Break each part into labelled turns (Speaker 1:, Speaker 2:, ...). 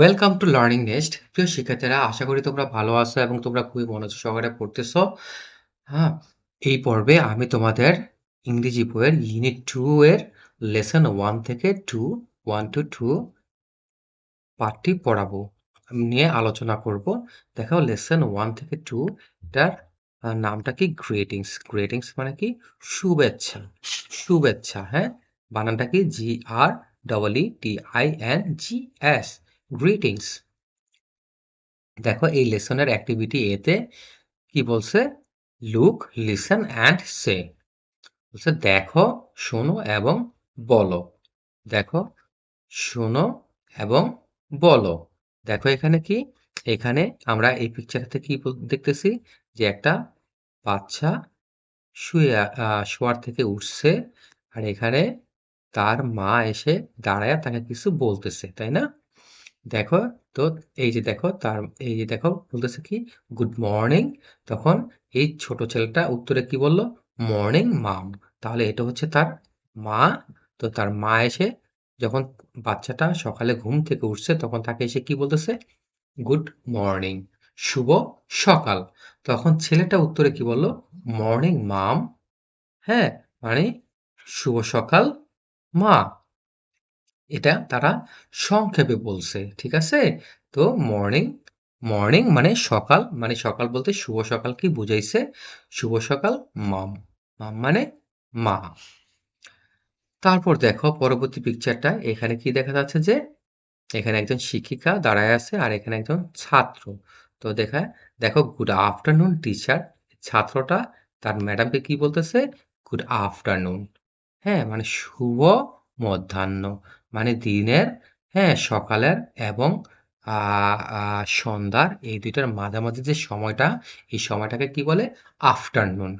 Speaker 1: Welcome to learning nest প্রিয় শিক্ষার্থীরা, আশা করি তোমরা ভালো আছো এবং তোমরা খুবই মনোযোগ সহকারে পড়তেছো। হ্যাঁ এই পর্বে আমি তোমাদের ইংরেজি বইয়ের ইউনিট টু এর লেসন ওয়ান থেকে টু ওয়ান টু টু পার্টটি পড়াবো। নিয়ে আলোচনা করব। দেখাও লেসন ওয়ান থেকে টু এটার নামটা কি? গ্রেটিংস গ্রেটিংস মানে কি? শুভেচ্ছা। শুভেচ্ছা হ্যাঁ? বানানটা কি? G R double E T I N G S greetings দেখো, এই লেসনের অ্যাক্টিভিটি এতে কি বলছে? লুক লিসেন অ্যান্ড সে বলছে, দেখো, শোনো এবং বলো। দেখো, শোনো এবং বলো। দেখো, এখানে কি? এখানে আমরা এই পিকচারতে কি দেখতেছি? যে একটা বাচ্চা শুয়ে শোয়ার থেকে উঠছে আর এখানে তার মা এসে দাঁড়ায় তাকে কিছু বলতেছে, তাই না? দেখো তো এই যে দেখো তার, এই যে দেখো বলতেছে কি? গুড মর্নিং তখন এই ছোট ছেলেটা উত্তরে কি বলল? মর্নিং মাম তাহলে এটা হচ্ছে তার মা। তো তার মা এসে যখন বাচ্চাটা সকালে ঘুম থেকে উঠছে, তখন তাকে এসে কি বলতেছে? গুড মর্নিং শুভ সকাল। তখন ছেলেটা উত্তরে কি বলল? মর্নিং মাম হ্যাঁ মানে শুভ সকাল, মা। এটা তারা সংক্ষেপে বলছে, ঠিক আছে? তো মর্নিং মর্নিং মানে সকাল মানে সকাল বলতে শুভ সকাল কি বুঝাইছে? শুভ সকাল মাম মাম মানে মা। তারপর দেখো পরবর্তী পিকচারটা এখানে কি দেখা যাচ্ছে যে, এখানে একজন শিক্ষিকা দাঁড়ায় আছে আর এখানে একজন ছাত্র। তো দেখা, দেখো গুড আফটারনুন টিচার ছাত্রটা তার ম্যাডামকে কি বলতেছে? গুড আফটারনুন হ্যাঁ মানে শুভ মধ্যাহ্ন মানে দিনের হ্যাঁ সকালের এবং সন্ধ্যার এই দুইটার মাঝামাঝি যে সময়টা, এই সময়টাকে কি বলে? আফটারনুন।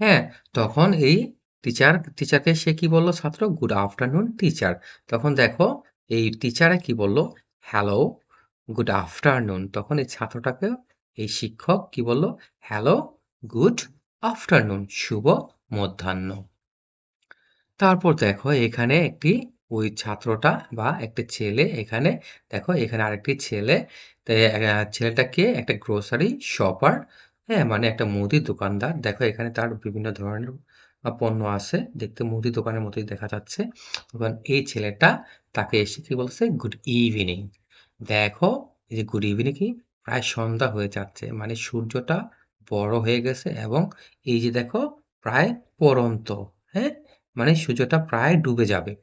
Speaker 1: হ্যাঁ তখন এই টিচার টিচারকে সে কি বলল ছাত্র? গুড আফটারনুন টিচার তখন দেখো, এই টিচারে কি বলল? হ্যালো গুড আফটারনুন তখন এই ছাত্রটাকে, এই শিক্ষক কি বলল? হ্যালো গুড আফটারনুন শুভ মধ্যাহ্ন। তারপর দেখো এখানে একটি, ওই ছাত্রটা বা একটা ছেলে এখানে, দেখো এখানে আরেকটি ছেলে ছেলেটাকে একটা গ্রোসারি শপার হ্যাঁ মানে একটা মুদির দোকানদার। দেখো এখানে তার বিভিন্ন ধরনের পণ্য আছে, দেখতে মুদি দোকানের মতোই দেখা যাচ্ছে। এবং এই ছেলেটা তাকে এসে কি বলছে? গুড ইভিনিং দেখো, এই যে গুড ইভিনিং কি? প্রায় সন্ধ্যা হয়ে যাচ্ছে মানে সূর্যটা বড় হয়ে গেছে এবং এই যে দেখো, প্রায় পড়ন্ত হ্যাঁ মানে সূর্যটা প্রায় ডুবে যাবে।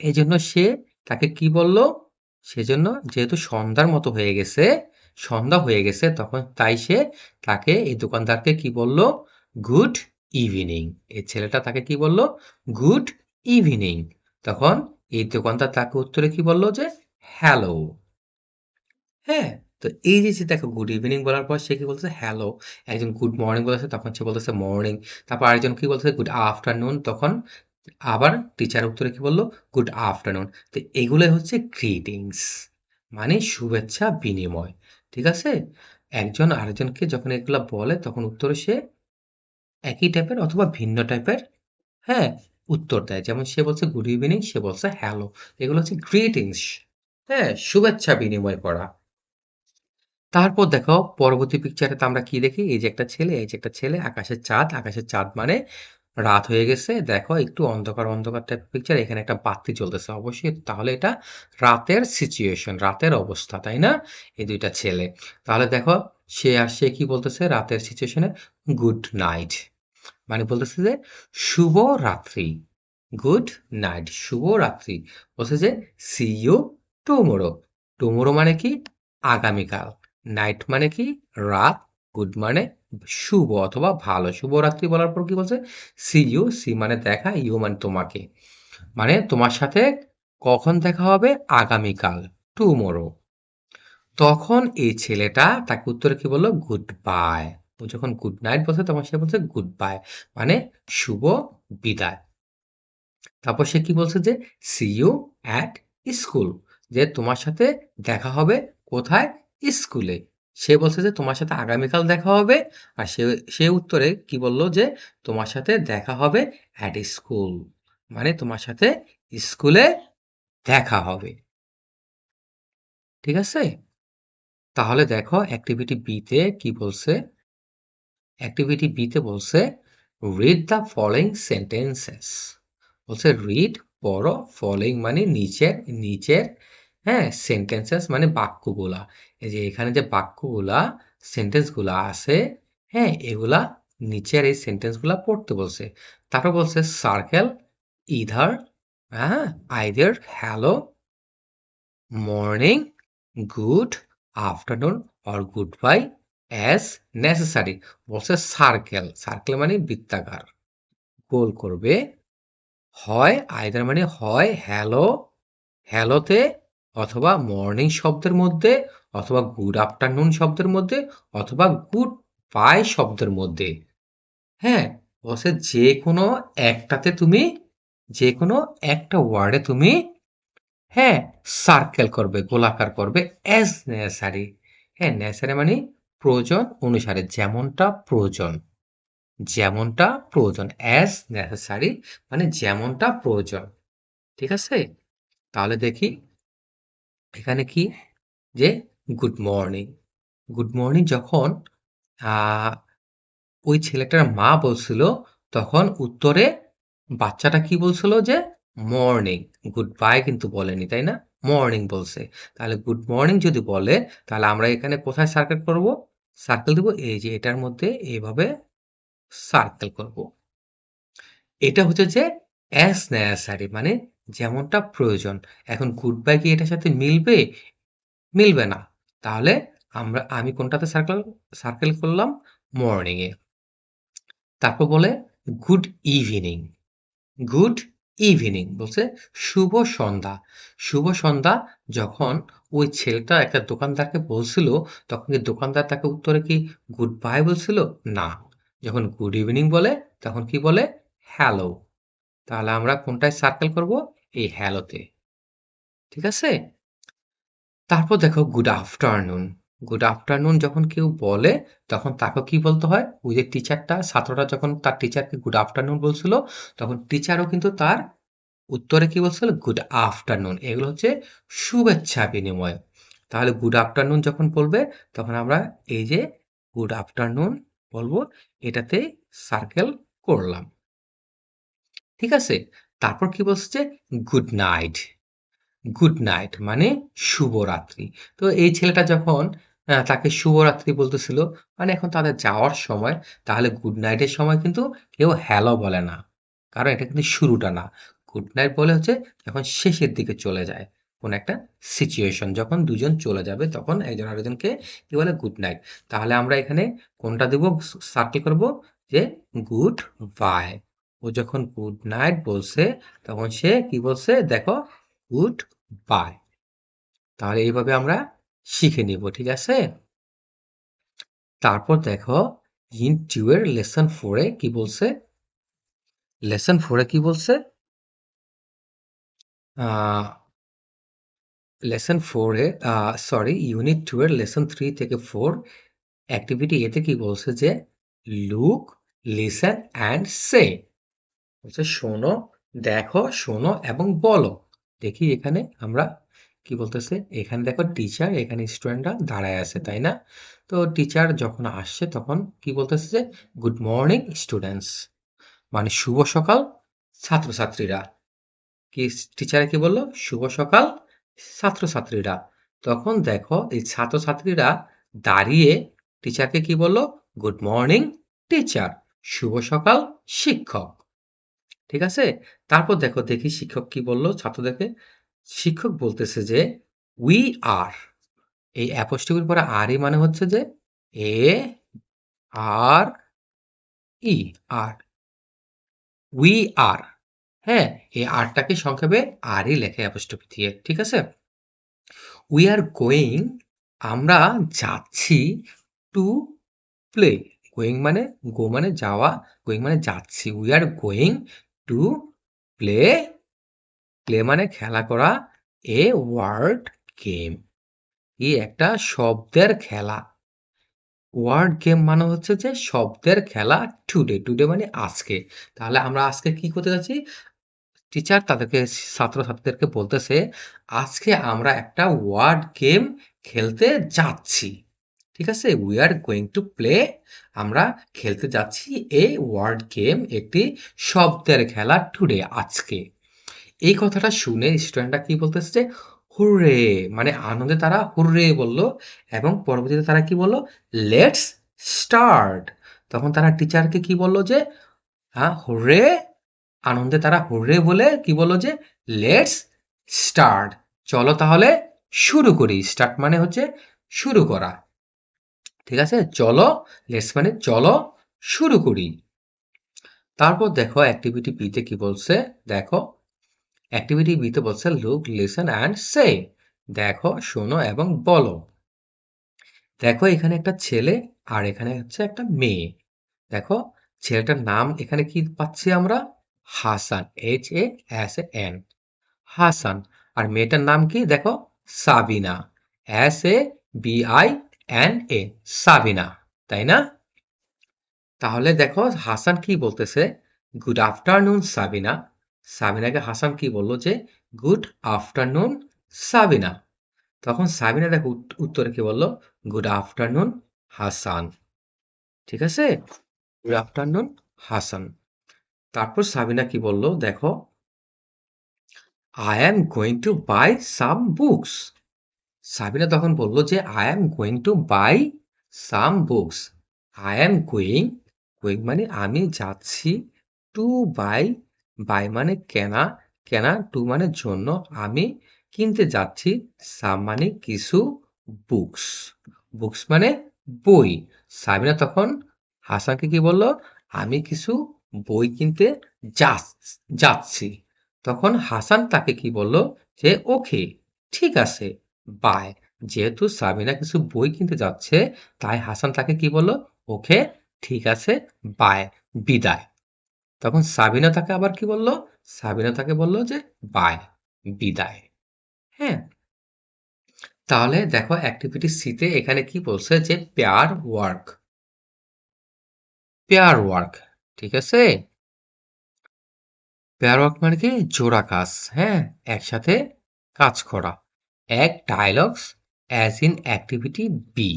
Speaker 1: এই জন্য সে তাকে কি বলল? সেজন্য যেহেতু সন্ধ্যার মতো হয়ে গেছে, সন্ধ্যা হয়ে গেছে, তখন তাই সে তাকে এই দোকানদারকে কি বলল? Good evening. এই ছেলেটা তাকে কি বলল? Good evening. তখন এই দোকানদার তাকে উত্তরে কি বলল যে, হ্যালো। হ্যাঁ তো এই যে দেখো গুড ইভিনিং বলার পর সে কি বলছে হ্যালো একজন গুড মর্নিং বলেছে তখন সে বলতেছে মর্নিং তারপর আরেকজন কি বলছে গুড আফটারনুন তখন আবার টিচার উত্তরে কি বলল গুড আফটারনুন তো এগুলোই হচ্ছে গ্রিটিংস মানে শুভেচ্ছা বিনিময়, ঠিক আছে? একজন আরেকজনকে যখন এগুলা বলে, তখন উত্তরে সে একই টাইপের অথবা ভিন্ন টাইপের হ্যাঁ উত্তর দেয়। যেমন সে বলছে গুড ইভিনিং সে বলছে হ্যালো এগুলো হচ্ছে গ্রিটিংস হ্যাঁ শুভেচ্ছা বিনিময় করা। তারপর দেখো, পরবর্তী পিকচারে তো আমরা কি দেখি? এই যে একটা ছেলে, এই যে একটা ছেলে, আকাশের চাঁদ আকাশের চাঁদ মানে রাত হয়ে গেছে। দেখো, একটু অন্ধকার অন্ধকার টাইপের পিকচার এখানে একটা বাতি জ্বলতেছে অবশ্যই। তাহলে এটা রাতের সিচুয়েশন রাতের অবস্থা, তাই না? এই দুইটা ছেলে। তাহলে দেখো, সে আর সে কি বলতেছে? রাতের সিচুয়েশনে গুড নাইট মানে বলতেছে যে শুভ রাত্রি গুড নাইট শুভ রাত্রি বলছে যে সি ইউ টুমোরো টুমোরো মানে কি? আগামীকাল। নাইট মানে কি? রাত গুড মানে শুভ অথবা ভালো। শুভরাত্রি বলার পর কি বলছে? সি ইউ সি মানে দেখা ইউ মানে তোমাকে। মানে তোমার সাথে কখন দেখা হবে? আগামীকাল টুমোরো তখন এই ছেলেটা তাকে উত্তরে কি বলল? গুড বাই ও যখন গুড নাইট বলছে, তখন সে বলছে গুড বাই মানে শুভ বিদায়। তারপর সে কি বলছে যে সি ইউ অ্যাট স্কুল যে তোমার সাথে দেখা হবে কোথায়? স্কুলে। সে বলছে যে, তোমার সাথে আগামীকাল দেখা হবে। আর সে সে উত্তরে কি বলল যে, তোমার সাথে দেখা হবে অ্যাট স্কুল মানে তোমার সাথে স্কুলে দেখা হবে। ঠিক আছে? তাহলে দেখো অ্যাক্টিভিটি বি তে কি বলছে? অ্যাক্টিভিটি বি তে বলছে রিড দ্য ফলোইং সেন্টেন্সেস বলছে রিড পড়ো ফলোইং মানে নিচের নিচের হ্যাঁ সেন্টেন্সেস মানে বাক্যগুলা। এই যে এখানে যে বাক্যগুলা সেন্টেন্সগুলা আছে হ্যাঁ এগুলা নিচের এই সেন্টেন্সগুলা পড়তে বলছে। তারপর বলছে সার্কেল ইধার হ্যাঁ either hello morning good afternoon or good bye as necessary বলছে সার্কেল সার্কেল মানে বৃত্তাকার। গোল করবে, হয় আইদার মানে হয় হ্যালো হ্যালোতে অথবা মর্নিং শব্দের মধ্যে, অথবা গুড আফটারনুন শব্দের মধ্যে, অথবা গুড বাই শব্দের মধ্যে। হ্যাঁ বলছে যে কোনো একটাতে তুমি যে কোনো একটা ওয়ার্ডে তুমি হ্যাঁ সার্কেল করবে, গোলাকার করবে অ্যাজ নেসারি হ্যাঁ নেসারি মানে প্রয়োজন অনুসারে, যেমনটা প্রয়োজন। যেমনটা প্রয়োজন অ্যাজ নেসেসারি মানে যেমনটা প্রয়োজন। ঠিক আছে? তাহলে দেখি এখানে কি? যে গুড মর্নিং গুড মর্নিং যখন আহ, ওই ছেলেটার মা বলছিল তখন উত্তরে বাচ্চাটা কি বলছিল যে মর্নিং গুড বাই কিন্তু বলেনি তাই না? মর্নিং বলছে। তাহলে গুড মর্নিং যদি বলে তাহলে আমরা এখানে কোথায় সার্কেল করব? সার্কেল দেবো এই যে এটার মধ্যে এইভাবে সার্কেল করব। এটা হচ্ছে যে অ্যাজ নেসারি মানে যেমনটা প্রয়োজন। এখন গুড বাই কি এটার সাথে মিলবে? মিলবে না। তাহলে আমরা, আমি কোনটাতে সার্কেল সার্কেল করলাম? মর্নিং এ। তারপর বলে গুড ইভিনিং গুড ইভিনিং বলছে, শুভ সন্ধ্যা। শুভ সন্ধ্যা যখন ওই ছেলেটা একটা দোকানদারকে বলছিল, তখন কি দোকানদার তাকে উত্তরে কি গুড বাই বলছিল? না। যখন গুড ইভিনিং বলে, তখন কি বলে? হ্যালো তাহলে আমরা কোনটায় সার্কেল করব? এই হ্যালোতে। ঠিক আছে? তারপর দেখো গুড আফটারনুন গুড আফটারনুন যখন কেউ বলে, তখন তাকে কি বলতে হয়? ওই যে টিচারটা ছাত্রটা যখন তার টিচারকে গুড আফটারনুন বলছিল, তখন টিচারও কিন্তু তার উত্তরে কি বলছিল? গুড আফটারনুন এগুলো হচ্ছে শুভেচ্ছা বিনিময়। তাহলে গুড আফটারনুন যখন বলবে, তখন আমরা এই যে গুড আফটারনুন বলব এটাতে সার্কেল করলাম। ঠিক আছে? তারপর কি বলছে গুড নাইট গুড নাইট মানে শুভরাত্রি। তো এই ছেলেটা যখন তাকে শুভরাত্রি বলতেছিল মানে এখন তাদের যাওয়ার সময়, তাহলে গুড নাইটের সময় কিন্তু কেউ হ্যালো বলে না। কারণ এটা কিন্তু শুরুটা না। গুড নাইট বলে হচ্ছে যখন শেষের দিকে চলে যায়। কোন একটা সিচুয়েশন যখন দুজন চলে যাবে, তখন একজন আরেকজনকে কি বলে গুড নাইট তাহলে আমরা এখানে কোনটা দেব? সার্কেল করব যে গুড বাই ও যখন গুড নাইট বলছে, তখন সে কি বলছে? দেখো গুড বাই তাহলে এইভাবে আমরা শিখে নিব, ঠিক আছে? তারপর দেখো ইন এর লেসন ফোরে কি বলছে? লেসন ফোরে কি বলছে? লেসন ফোরে সরি ইউনিট টু এর লেসন থ্রি থেকে ফোর অ্যাক্টিভিটি এতে কি বলছে যে লুক লিসেন অ্যান্ড সে বলছে, শোনো, দেখো, শোনো এবং বলো। দেখি এখানে আমরা কি বলতেছে, এখানে দেখো টিচার এখানে স্টুডেন্টরা দাঁড়ায় আছে, তাই না? তো টিচার যখন আসছে তখন কি বলতেছে যে গুড মর্নিং স্টুডেন্টস মানে শুভ সকাল, ছাত্রছাত্রীরা। কি টিচারে কি বলল? শুভ সকাল, ছাত্রছাত্রীরা। তখন দেখো এই ছাত্রছাত্রীরা দাঁড়িয়ে টিচারকে কি বলল? গুড মর্নিং টিচার শুভ সকাল, শিক্ষক। ঠিক আছে? তারপর দেখো, দেখি শিক্ষক কি বলল, ছাত্রদেরকে। শিক্ষক বলতেছে যে উই আর এই অ্যাপোস্ট্রফির পরে আর ই মানে হচ্ছে যে এ আর ই আর উই আর হ্যাঁ এই আরটাকে সংক্ষেপে আরই লেখে অ্যাপোস্ট্রফি দিয়ে ঠিক আছে? উই আর গোয়িং আমরা যাচ্ছি টু প্লে গোয়িং মানে গো মানে যাওয়া গোয়িং মানে যাচ্ছি। We are going to play play মানে খেলা করা এ ওয়ার্ড গেম এই একটা শব্দের খেলা। ওয়ার্ড গেম মানে হচ্ছে যে শব্দের খেলা টুডে টুডে মানে আজকে। তাহলে আমরা আজকে কি করতে যাচ্ছি? টিচার তাদেরকে, ছাত্রছাত্রীদেরকে বলতেছে, আজকে আমরা একটা ওয়ার্ড গেম খেলতে যাচ্ছি। ঠিক আছে? We are going to play আমরা খেলতে যাচ্ছি এই ওয়ার্ড গেম একটি শব্দের খেলা টুডে আজকে। এই কথাটা শুনে স্টুডেন্টরা কি বলতেছে যে, হুররে! মানে আনন্দে তারা হুররে বলল এবং পরবর্তীতে তারা কি বলল? লেটস স্টার্ট তখন তারা টিচারকে কি বলল যে হ্যাঁ হুররে! আনন্দে তারা হুররে বলে কি বলল যে লেটস স্টার্ট চলো তাহলে শুরু করি। স্টার্ট মানে হচ্ছে শুরু করা। ঠিক আছে? চলো লেটস মানে চলো শুরু করি। তারপর দেখো অ্যাক্টিভিটি বিতে কি বলছে? দেখো অ্যাক্টিভিটি বিতে বলছে লুক লিসন অ্যান্ড সে দেখো, শোনো এবং বলো। দেখো, এখানে একটা ছেলে আর এখানে হচ্ছে একটা মেয়ে। দেখো, ছেলেটার নাম এখানে কি পাচ্ছি আমরা? Hasan H A S A N Hasan. আর মেয়েটার নাম কি? দেখো, Sabina S A B I N A Sabina, তাই না? তাহলে দেখো হাসান কি বলতেছে? Good afternoon Sabina. সাবিনাকে হাসান কি বলল যে গুড আফটারনুন সাবিনা। তখন সাবিনা দেখো উত্তরে কি বলল? Good afternoon Hasan. ঠিক আছে? Good afternoon Hasan. তারপর সাবিনা কি বলল? দেখো I am going to buy some books Sabina তখন বলল যে I am going to buy some books I am going going মানে আমি যাচ্ছি টু বাই বাই মানে কেনা কেনা টু মানে জন্য আমি কিনতে যাচ্ছি সাম মানে কিছু বুকস বুকস মানে বই। সাবিনা তখন হাসানকে কি বলল? আমি কিছু বই কিনতে যাচ্ছি। তখন হাসান তাকে কি বলল? যে ওকে ঠিক আছে। বাই। যেহেতু সাবিনা কিছু বই কিনতে যাচ্ছে, তাই হাসান তাকে কি বলল? ওকে, ঠিক আছে, বাই, বিদায়। তখন সাবিনা তাকে আবার কি বলল? সাবিনা তাকে বলল যে, বাই, বিদায়। হ্যাঁ। তাহলে দেখো অ্যাক্টিভিটি সিতে এখানে কি বলছে যে পেয়ার ওয়ার্ক পেয়ার ওয়ার্ক ঠিক আছে? পেয়ার ওয়ার্ক মানে কি? জোড়া কাজ হ্যাঁ? একসাথে কাজ করা। এক dialogues as in activity B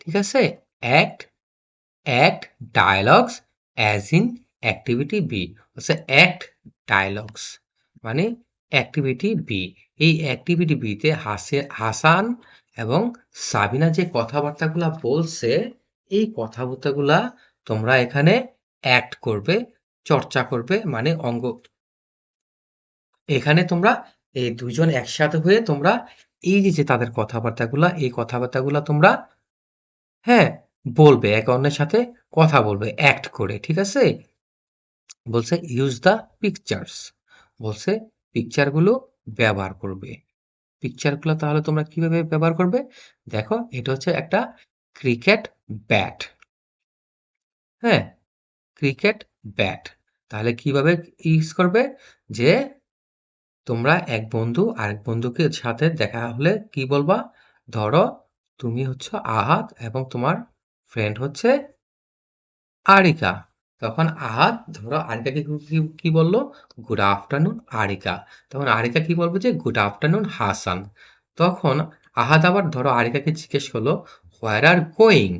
Speaker 1: ঠিক আছে? Act act dialogues as in activity B হচ্ছে অ্যাক্ট ডায়লগস মানে অ্যাক্টিভিটি বি এই অ্যাক্টিভিটি বিতে হাসে, হাসান এবং সাবিনা যে কথাবার্তাগুলা বলছে, এই কথাবার্তাগুলা তোমরা এখানে অ্যাক্ট করবে, চর্চা করবে মানে অঙ্গ, এখানে তোমরা এই দুজন একসাথে হয়ে তোমরা এই যে তাদের কথাবার্তাগুলা, এই কথাবার্তাগুলা তোমরা হ্যাঁ বলবে, এক অন্যের সাথে কথা বলবে অ্যাক্ট করে, ঠিক আছে? বলছে ইউজ দ্য পিকচার্স বলছে পিকচারগুলো ব্যবহার করবে। পিকচারগুলো তাহলে তোমরা কীভাবে ব্যবহার করবে? দেখো, এটা হচ্ছে একটা ক্রিকেট ব্যাট হ্যাঁ ক্রিকেট ব্যাট তাহলে কীভাবে ইউজ করবে? যে তোমরা এক বন্ধু আরেক বন্ধুকে সাথে দেখা হলে কি বলবা? ধরো, তুমি হচ্ছে আহাত এবং তোমার ফ্রেন্ড হচ্ছে আরিকা। তখন আহাত, ধরো আরিকাকে কি বলল? Good afternoon Arika. তখন আরিকা কি বলব যে গুড আফটারনুন হাসান। তখন আহাদ আবার, ধরো আরিকাকে জিজ্ঞেস করল where are going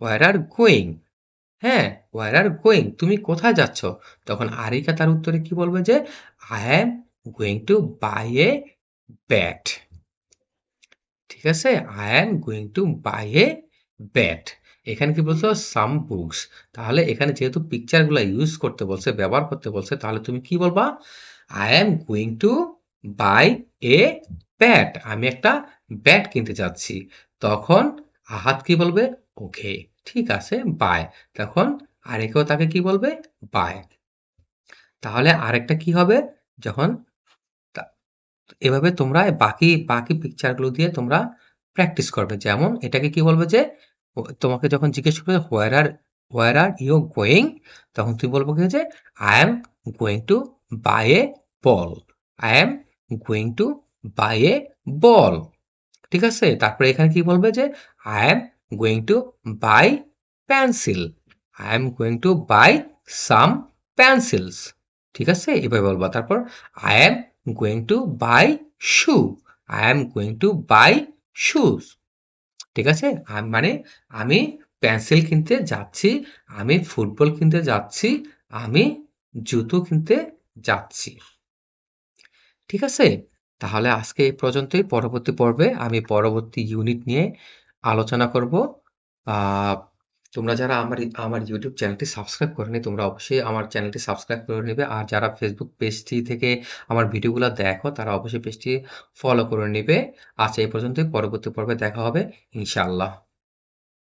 Speaker 1: where are going হ্যাঁ হোয়ার আর গোয়িং তুমি কোথায় যাচ্ছ? তখন আরিকা তার উত্তরে কি বলবে যে I am going to buy a bat ঠিক আছে? I am going to buy a bat এখানে কি বলছো? সাম বুকস তাহলে এখানে যেহেতু পিকচারগুলো ইউজ করতে বলছে, ব্যবহার করতে বলছে, তাহলে তুমি কি বলবা? I am going to buy a bat আমি একটা ব্যাট কিনতে যাচ্ছি। তখন আহাত কি বলবে? ওকে ঠিক আছে বাই তখন আরেকেও তাকে কি বলবে? বাই তাহলে আরেকটা কি হবে? যখন এভাবে তোমরা বাকি বাকি পিকচারগুলো দিয়ে তোমরা প্র্যাকটিস করবে। যেমন এটাকে কি বলবে যে তোমাকে যখন জিজ্ঞেস করবে where are where are you going তখন তুমি বলব কি যে I am going to buy a ball I am going to buy a ball ঠিক আছে? তারপরে এখানে কি বলবে যে I am going to buy pencil I am going to buy some pencils ঠিক আছে? এভাবে বলবা। তারপর I am going to buy shoe. I am going to buy shoes. ঠিক আছে? মানে আমি পেন্সিল কিনতে যাচ্ছি, আমি ফুটবল কিনতে যাচ্ছি, আমি জুতো কিনতে যাচ্ছি। ঠিক আছে? তাহলে আজকে এই পর্যন্তই। পরবর্তী পর্বে আমি পরবর্তী ইউনিট নিয়ে আলোচনা করব। তোমরা যারা আমার আমার ইউটিউব চ্যানেলটি সাবস্ক্রাইব করোনি, তোমরা অবশ্যই আমার চ্যানেলটি সাবস্ক্রাইব করে নেবে আর যারা ফেসবুক পেজটি থেকে আমার ভিডিওগুলো দেখো, তারা অবশ্যই পেজটি ফলো করে নেবে আচ্ছা এই পর্যন্তই। পরবর্তী পর্বে দেখা হবে ইনশাআল্লাহ।